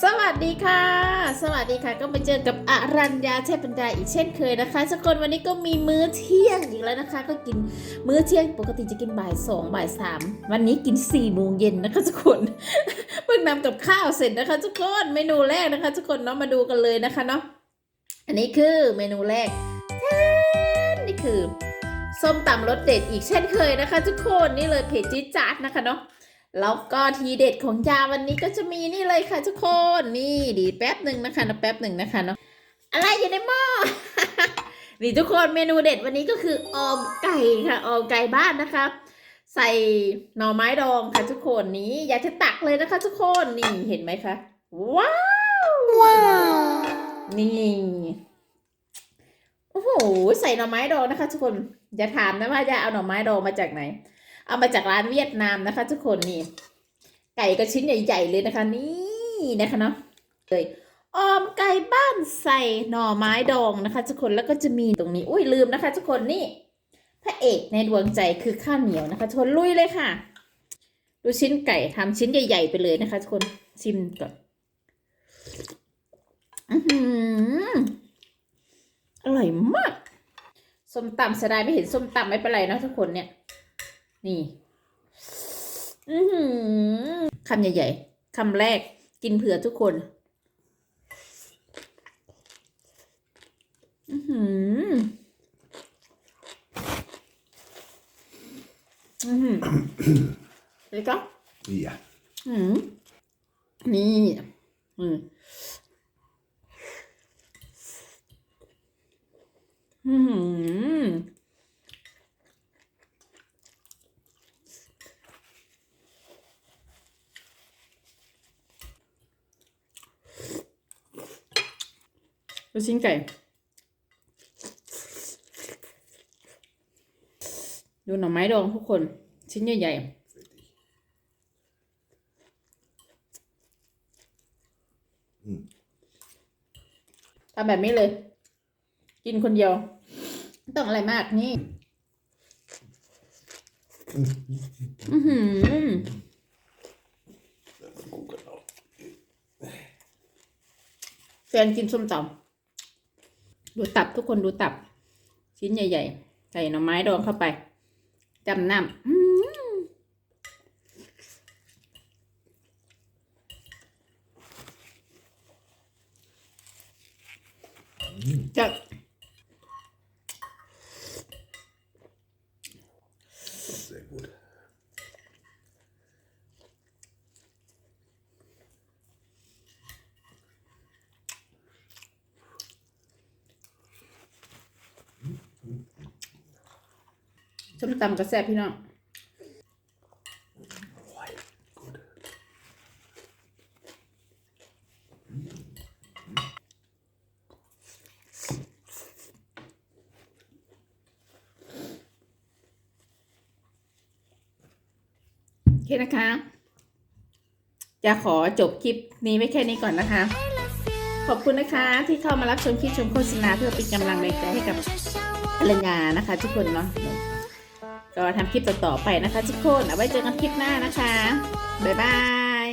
สวัสดีค่ะ สวัสดีค่ะ ก็มาเจอกับอรัญญาเทพบรรดาอีกเช่นเคยนะคะทุกคนวันนี้ก็มีมื้อเที่ยงอีกแล้วนะคะ ก็กินมื้อเที่ยงปกติจะกินบ่ายสองบ่ายสามวันนี้กินสี่โมงเย็นนะคะทุกคนเพิ่งนำกับข้าวเสร็จนะคะทุกคนเมนูแรกนะคะ ทุกคนเนาะมาดูกันเลยนะคะเนาะอันนี้คือเมนูแรกนี่คือ ส้มตำรสเด็ดอีกเช่นเคยนะคะ ทุกคนนี่เลยเพจจี๊ดจ๊าดนะคะเนาะ แล้วก็ทีเด็ดของยาวันนี้ก็จะมีนี่เลยค่ะทุกคน นี่ดีแป๊บหนึ่งนะคะนะแป๊บหนึ่งนะคะเนาะอะไรอยู่ในหม้อนี่ทุกคนเมนูเด็ดวันนี้ก็คือออมไก่ค่ะออมไก่บ้านนะคะ ใส่หน่อไม้ดองค่ะทุกคนนี้อยากจะตักเลยนะคะ ทุกคนนี่เห็นไหมคะว้าวว้าวนี่โอ้โหใส่หน่อไม้ดองนะคะ ทุกคนอย่าถามนะว่าจะเอาหน่อไม้ดองมาจากไหน เอามาจากร้านเวียดนามนะคะ ทุกคนนี่ ไก่ก็ชิ้นใหญ่ ๆ เลยนะคะ นี่นะคะเนาะเลยออมไก่บ้านใส่หน่อไม้ดองนะคะ ทุกคนแล้วก็จะมีตรงนี้อุ้ยลืมนะคะ ทุกคนนี่พระเอกในดวงใจคือข้าวเหนียวนะคะทุกคนลุยเลยค่ะ ดูชิ้นไก่ทำชิ้นใหญ่ ๆ ไปเลยนะคะ ทุกคนชิมก่อนอื้อหืออร่อยมาก ส้มตำเสียดายไม่เห็นส้มตำไม่เป็นไรนะทุกคนเนี่ย นี่ อือหือคำใหญ่ๆคำแรกกินเผื่อทุกคน อือหืออือหือแล้วก็ Ja. อืมนี่ อืมอืม ลูกชิ้นไก่ ดูหน่อไม้ดองทุกคน ชิ้นใหญ่ๆทำแบบนี้เลย กินคนเดียวไม่ต้องอะไรมากนี่ อือหือแฟนกินส้มตำ ดูตับทุกคนดูตับ ชิ้นใหญ่ ๆ ใส่หน่อไม้ดองเข้าไปจำน้ำอื้อจะ Sehr gut. ส้มตำกระแซ่บพี่น้องโอเคนะคะ จะขอจบคลิปนี้ไว้แค่นี้ก่อนนะคะ ขอบคุณนะคะที่เข้ามารับชมคลิปชมโฆษณาเพื่อเป็นกำลังแรงใจให้กับภรรยานะคะ ทุกคนเนาะ ก็ทำคลิปต่อๆไปนะคะทุกคนเอาไว้เจอกันคลิปหน้านะคะ บ๊ายบาย